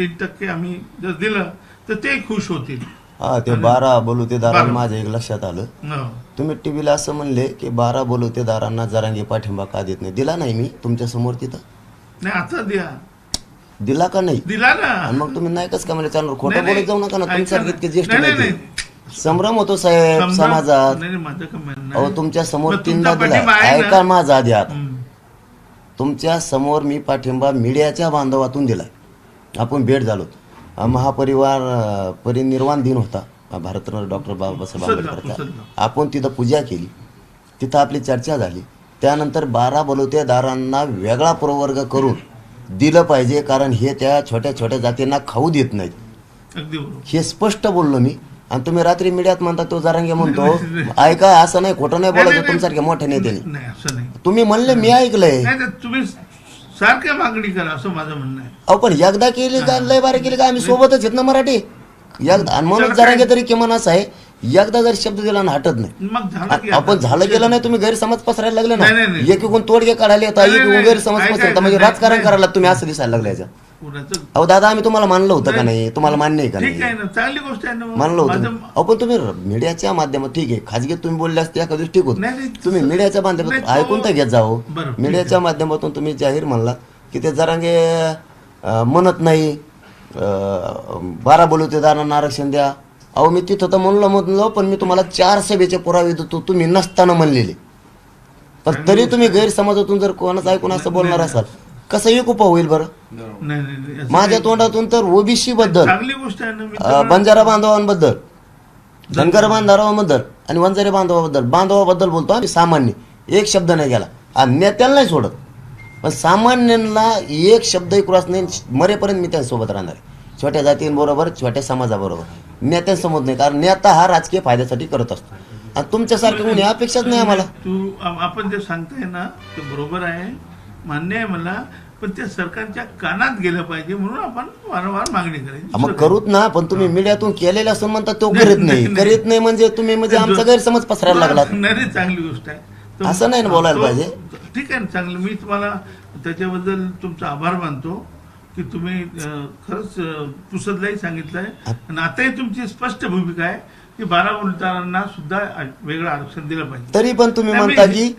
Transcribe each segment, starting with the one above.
तीन टक्के आम्ही जर दिलं तर ते खुश होतील हा ते बारा बोलुतेदारांना. माझ्या एक लक्षात आलं हो. तुम्ही टीव्हीला असं म्हणले की बारा बोलुतेदारांना जरांगी पाठिंबा का देत नाही दिला नाही मी तुमच्यासमोर तिथं नाही आता द्या दिला का नाही दिला ना आणि मग तुम्ही नाही कसं का म्हणजे चॅनल खोटं बोलत जाऊ नका ना तुमच्यासारखे ना. इतके ज्येष्ठ नाही, नाही, नेते. नाही. संभ्रम होतो साहेब समजा- समाजात नाही नाही, माझं काय म्हणणं अहो. तुमच्यासमोर मग तीनदा तुमचा दिला पाठिंबा आहे ना? ऐका माझा आधी आता हम्म. तुमच्यासमोर मी पाठिंबा मीडियाच्या बांधवातून दिलाय आपण भेट झालो. महापरिवार परिनिर्वाण दिन होता. भारतरत्न डॉक्टर बाबासाहेब आंबेडकरचा. आपण तिथं पूजा केली. तिथं आपली चर्चा झाली. त्यानंतर बारा बलुतेदारांना वेगळा प्रवर्ग करून दिलं पाहिजे कारण हे त्या छोट्या छोट्या जातींना खाऊ देत नाहीत. हे स्पष्ट बोललो मी. आणि तुम्ही रात्री मीडियात म्हणता तो जरांगे म्हणतो ऐका असं नाही खोटं नाही बोलायचं नाही, तुमच्यासारख्या मोठ्या नेत्याने तुम्ही म्हणले मी ऐकलंय. सारख्या मागणी करा असं माझं म्हणणं आहे अहो पण एकदा केली का लय बारे केली का आम्ही सोबतच आहेत ना मराठी एकदा आणि म्हणून काय? तरी किमान असं आहे एकदा जर शब्द दिला ना हटत नाही मग झालं की आ- आपण. झालं गेलं नाही तुम्ही गैरसमज पसरायला लागले नाही, नाही, ना नाही. एकीकडून तोडगे काढायला येतात नाही, नाही, एकीकडून नाही. गैरसमज पसरता म्हणजे राजकारण नाही. करायला तुम्ही असं दिसायला लागलं याचं कुणाचं? अहो दादा आम्ही तुम्हाला मानलं होतं का नाही. तुम्हाला मान्य आहे का ठीक आहे नाही ना चांगली गोष्ट आहे ना मग. मानलं होतं. माझं- अहो पण तुम्ही मीडियाच्या माध्यमात ठीक आहे खाजगीत तुम्ही बोलले असते दिवशी ठीक होत. नाही. तुम्ही मीडियाच्या नाही, माध्यमातून तो- ऐकून तर घेत जाओ बरं, ठीक मीडियाच्या माध्यमातून तुम्ही जाहीर म्हणला की ते जरांगे अं, म्हणत नाही. अं, बारा बोलवतेदारांना आरक्षण द्या. अहो मी तिथं तर म्हणलं म्हणलो पण मी तुम्हाला चार सभेचे पुरावे देतो तुम्ही नसताना म्हणलेले. पण तरी तुम्ही गैरसमाजातून जर कोणाच ऐकून असं बोलणार असाल कसं एक उपा होईल बरं? नाही नाही, नाही असं माझ्या. तोंडातून तर ओबीसी बद्दल चांगली गोष्ट आहे ना मी अ, बंजारा बांधवांबद्दल धनगर बांधवांबद्दल आणि वंजारी बांधवाबद्दल बांधवाबद्दल बोलतो आम्ही सामान्य एक शब्द नाही गेला. आणि नेत्याला नाही सोडत. पण सामान्यांना एक शब्दही क्रॉस नाही मरेपर्यंत मी त्यांच्यासोबत राहणार आहे. छोट्या जातींबरोबर छोट्या समाजाबरोबर. नेत्यांसमोर नाही कारण नेता हा राजकीय फायद्यासाठी करत असतो. आणि तुमच्यासारखं कोणी अपेक्षाच नाही आम्हाला. तू आ- आपण जे सांगताय ना ते बरोबर आहे. मान्य आहे मला. पण ते सरकारच्या कानात गेलं पाहिजे म्हणून आपण वारंवार मागणी करायची. मग करूत ना पण तुम्ही मीडियातून केलेलं असून म्हणता तो करीत नाही. करीत नाही म्हणजे तुम्ही म्हणजे आमचा गैरसमज पसरायला लागलात. नाही चांगली गोष्ट आहे. असं नाही ना बोलायला पाहिजे. ठीक आहे ना चांगलं. मी तुम्हाला त्याच्याबद्दल तुमचा आभार मानतो की तुम्ही खरंच पुसदलाही सांगितलंय. आणि आताही तुमची स्पष्ट भूमिका आहे की बारा उलटारांना सुद्धा वेगळं आरक्षण दिलं पाहिजे. तरी पण तुम्ही म्हणता की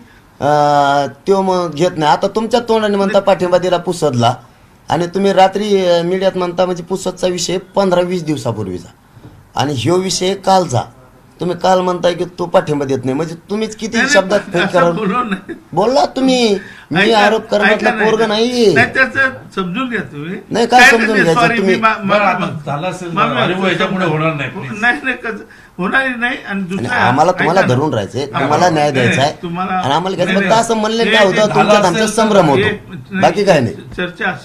त्यो मग घेत नाही. आता तुमच्या तोंडाने म्हणता पाठिंबा दिला पुसदला. आणि तुम्ही रात्री मीडियात म्हणता म्हणजे पुसदचा विषय पंधरा वीस दिवसापूर्वीचा. आणि ह्यो विषय कालचा. तुम्ही काल म्हणताय की तो पाठिंबा देत नाही. म्हणजे तुम्हीच किती शब्दात फेक करा. बोलला तुम्ही. मी आरोप करण्यातला पोरग. नाही समजून घ्या तुम्ही. नाही, काय समजून sorry, तुम्ही- होणार नाही, please. नाही नाही कसं- होणार नाही आणि आणि दुसरं आम्हाला तुम्हाला. धरून राहायचंय. तुम्हाला न्याय नाही, द्यायचा आहे. तुम्हाला आणि आम्हाला घ्यायचं फक्त. असं म्हणलं काय होतं? तुमच्यात आमचा संभ्रम होतो. बाकी काय नाही. चर्चा